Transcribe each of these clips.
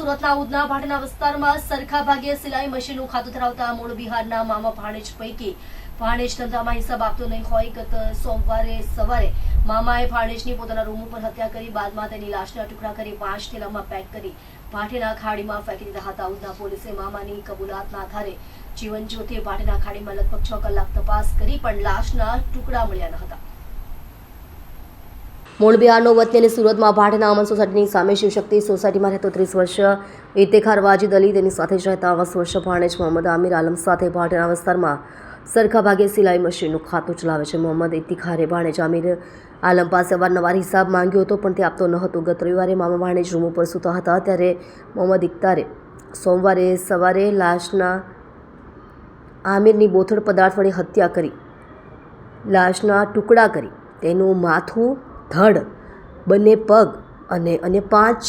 સુરતના ઉદના ભાટના વિસ્તારમાં સરખા ભાગે સિલાઈ મશીનનું ખાતું ધરાવતા મૂળ બિહારના મામા ભાણેજ પૈકી ભાણેજ ધંધામાં હિસાબ આપતો નહીં હોય. ગત સોમવારે સવારે મામાએ ભાણેજની પોતાના રૂમ ઉપર હત્યા કરી, બાદમાં તેની લાશના ટુકડા કરી પાંચ થેલામાં પેક કરી ભાટેના ખાડીમાં ફેંકી દીધા હતા. ઉધના પોલીસે મામાની કબૂલાતના આધારે જીવન જ્યોતિએ ભાટેના ખાડીમાં લગભગ છ કલાક તપાસ કરી પણ લાશના ટુકડા મળ્યા ન હતા. મૂળ બિહારનો વતની અને સુરતમાં ભાટના અમન સોસાયટીની સામે શિવશક્તિ સોસાયટીમાં રહેતો ત્રીસ વર્ષ ઇત્તેખાર વાજી અલી તેની સાથે જ રહેતા વીસ વર્ષ ભાણેજ મોહમ્મદ આમિર આલમ સાથે ભાટના વિસ્તારમાં સરખા ભાગે સિલાઈ મશીનનું ખાતું ચલાવે છે. મોહમ્મદ ઇતિખારે ભાણેજ આમિર આલમ પાસે અવારનવાર હિસાબ માંગ્યો હતો, પણ તે આપતો ન હતો. ગત રવિવારે મામા ભાણેજ રૂમ ઉપર સૂતા હતા, ત્યારે મોહમ્મદ ઇખ્તારે સોમવારે સવારે લાશના આમિરની બોથડ પદાર્થ વડે હત્યા કરી, લાશના ટુકડા કરી, તેનું માથું ધડ, બંને પગ અને અને પાંચ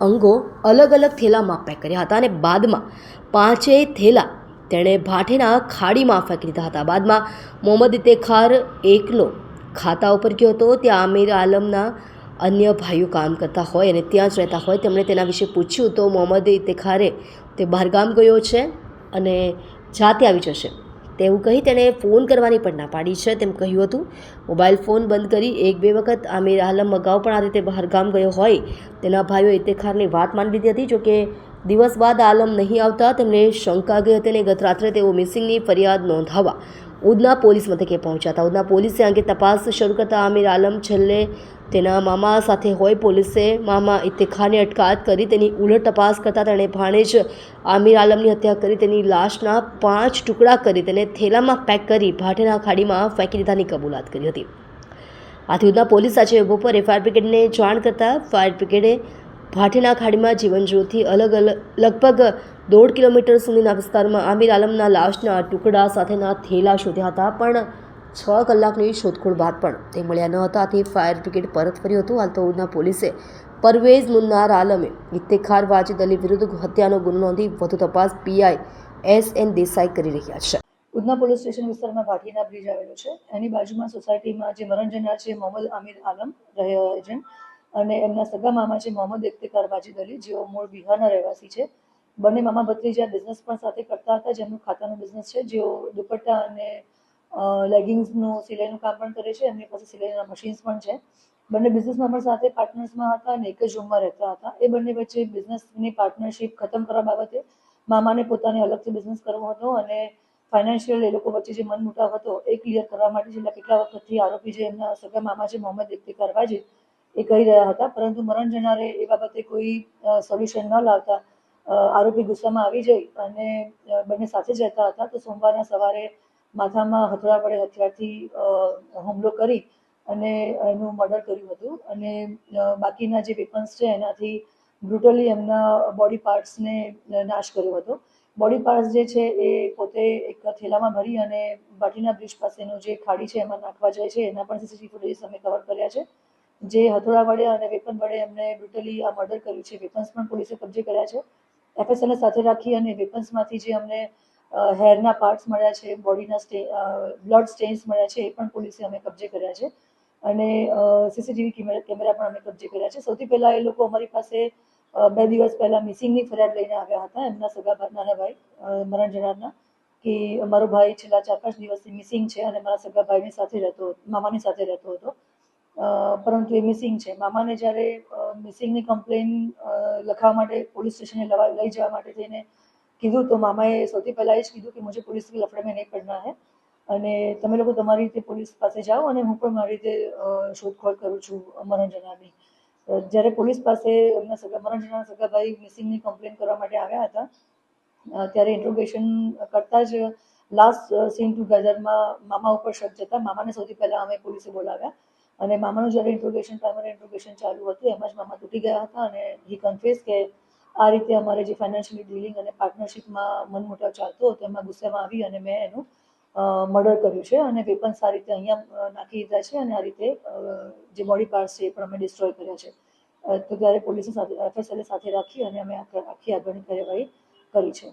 અંગો અલગ અલગ થેલામાં પેક કર્યા હતા અને બાદમાં પાંચેય થેલા તેણે ભાટેના ખાડીમાં ફેંકી દીધા હતા. બાદમાં મોહમ્મદ ઇતેખાર એકલો ખાતા ઉપર ગયો હતો. ત્યાં આમિર આલમના અન્ય ભાઈઓ કામ કરતા હોય અને ત્યાં જ રહેતા હોય. તેમણે તેના વિશે પૂછ્યું તો મોહમ્મદ ઇતેખારે તે બહારગામ ગયો છે અને જાતે આવી જશે. તેવું કહી તેણે ફોન કરવાની પણ ના પાડી છે તેમ કહ્યું હતું. મોબાઈલ ફોન બંધ કરી એક બે વખત આમિર આલમ અગાઉ પણ આ રીતે બહારગામ ગયો હોય તેના ભાઈઓ ઇત્તેખારની વાત માની લીધી હતી જોકે દિવસ બાદ આલમ નહીં આવતા તેમને શંકા ગઈ હતી અને ગત રાત્રે તેઓ મિસિંગની ફરિયાદ નોંધાવવા ઉધના પોલીસ મથકે પહોંચ્યા હતા. ઉધના પોલીસે અંગે તપાસ શરૂ કરતા આમિર આલમ છેલ્લે તેના મામા સાથે હોય પોલીસે મામા ઇત્તેખારની અટકાયત કરી તેની ઉલટ તપાસ કરતાં તેણે ભાણેજ આમિર આલમની હત્યા કરી તેની લાશના પાંચ ટુકડા કરી તેને થેલામાં પેક કરી ભાટેના ખાડીમાં ફેંકી દીધાની કબૂલાત કરી હતી. આથી ઉધના પોલીસ આજે બપોરે ફાયર બ્રિગેડને જાણ કરતાં ફાયર બ્રિગેડે ભાટેના ખાડીમાં જીવનજ્યોતિ અલગ અલગ લગભગ દોઢ કિલોમીટર સુધીના વિસ્તારમાં આમિર આલમના લાશના ટુકડા સાથેના થેલા શોધ્યા હતા, પણ છ કલાકની શોધખોળ બાદ પણ તે મળ્યા ન હતા. તે ફાયર બ્રિગેડ પરત ફર્યું હતું. હાલ તો ઉના પોલીસે પરવેઝ મુન્નાર આલમે ઇત્તેખાર વાજિદ અલી વિરુદ્ધ હત્યાનો ગુનો નોંધી વધુ તપાસ પીઆઈ એસ એન દેસાઈ કરી રહ્યા છે. ઉધના પોલીસ સ્ટેશન વિસ્તારમાં ભાટીના બ્રિજ આવેલો છે. એની બાજુમાં સોસાયટીમાં જે મરણ જનાર છે, મોહમ્મદ આમિર આલમ એજન્ટ અને એમના સગા મામા છે મોહમ્મદ ઇફ્તિકાર વાજિદ અલી જેઓ મૂળ બિહારના રહેવાસી છે. બંને મામા ભત્રીજા બિઝનેસ પણ સાથે કરતા હતા, જેમનું ખાતાનો બિઝનેસ છે. જેઓ દુપટ્ટા અને લેગિંગ્સનું સિલાઈનું કામ પણ કરે છે. એમની પાસે સિલાઈના મશીન્સ પણ છે. બંને બિઝનેસમાં પણ સાથે પાર્ટનર્સમાં હતા અને એક જ રૂમમાં રહેતા હતા. એ બંને વચ્ચે બિઝનેસની પાર્ટનરશિપ ખતમ કરવા બાબતે મામાને પોતાને અલગથી બિઝનેસ કરવો હતો અને ફાઇનાન્શિયલ એ લોકો વચ્ચે જે મનમુટાવ હતો, એ ક્લિયર કરવા માટે છેલ્લા કેટલા વખતથી આરોપી જે એમના સગા મામા છે મોહમ્મદ ઇફ્તિકાર વાજિદ એ કહી રહ્યા હતા, પરંતુ મરણ જનારે એ બાબતે કોઈ સોલ્યુશન ન લાવતા આરોપી ગુસ્સામાં આવી જઈ અને બંને સાથે જ રહેતા હતા તો સોમવારના સવારે માથામાં હથોડા પડે હથિયારથી હુમલો કરી અને એનું મર્ડર કર્યું હતું અને બાકીના જે વેપન્સ છે એનાથી બ્રુટલી એમના બોડી પાર્ટ્સને નાશ કર્યો હતો. બોડી પાર્ટ્સ જે છે એ પોતે એક થેલામાં ભરી અને ભાટીના બ્રિજ પાસેનું જે ખાડી છે એમાં નાખવા જાય છે, એના પણ સીસીટીવી ફૂટેજ અમે કવર કર્યા છે. જે હથોડા વડે અને વેપન વડે એમને બ્રુટલી આ મર્ડર કર્યું છે. વેપન્સ પણ પોલીસે કબજે કર્યા છે. એફએસએલને સાથે રાખી અને વેપન્સમાંથી જે અમને હેરના પાર્ટ્સ મળ્યા છે બોડીના સ્ટે બ્લડ સ્ટેન્સ મળ્યા છે, એ પણ પોલીસે અમે કબજે કર્યા છે. અને સીસીટીવી કેમેરા પણ અમે કબજે કર્યા છે. સૌથી પહેલાં એ લોકો અમારી પાસે બે દિવસ પહેલાં મિસિંગની ફરિયાદ લઈને આવ્યા હતા. એમના સગા નાના ભાઈ મરણ જનારના, કે મારો ભાઈ છેલ્લા ચાર પાંચ દિવસથી મિસિંગ છે અને મારા સગા ભાઈની સાથે રહેતો, મામાની સાથે રહેતો હતો. પરંતુ એ મિસિંગ છે. મામાને જ્યારે મિસિંગની કમ્પ્લેન લખવા માટે પોલીસ સ્ટેશને લઈ જવા માટે થઈને કીધું, તો મામાએ સૌથી પહેલા એ જ કીધું કે મુજે પોલીસ કે લફડે મેં નહીં પડના હે. અને તમે લોકો તમારી રીતે પોલીસ પાસે જાઓ અને હું પણ મારી રીતે શોધખોળ કરું છું મરણજનાની જ્યારે પોલીસ પાસે એમના સગા મરણજના સગાભાઈ મિસિંગની કમ્પ્લેન કરવા માટે આવ્યા હતા ત્યારે ઇન્ટ્રોગેશન કરતા જ લાસ્ટ સીન ટુગેધરમાં મામા ઉપર શક જતા મામાને સૌથી પહેલા અમે પોલીસે બોલાવ્યા. અને મામાનું જ્યારે ઇન્ટ્રોગેશન પ્રાઇમરી ઇન્ટ્રોગેશન ચાલુ હતું, એમાં જ મામા તૂટી ગયા હતા અને હી કન્ફેસ કે આ રીતે અમારે જે ફાઇનાન્શિયલી ડીલિંગ અને પાર્ટનરશિપમાં મનમોટાવ ચાલતો હતો, એમાં ગુસ્સામાં આવી અને મેં એનું મર્ડર કર્યું છે અને વેપન્સ આ રીતે અહીંયા નાખી દીધા છે અને આ રીતે જે બોડી પાર્ટ્સ છે એ પણ અમે ડિસ્ટ્રોય કર્યા છે. તો ત્યારે પોલીસે સાથે એફએસએલએ સાથે રાખી અને અમે આખી આગળની કાર્યવાહી કરી છે.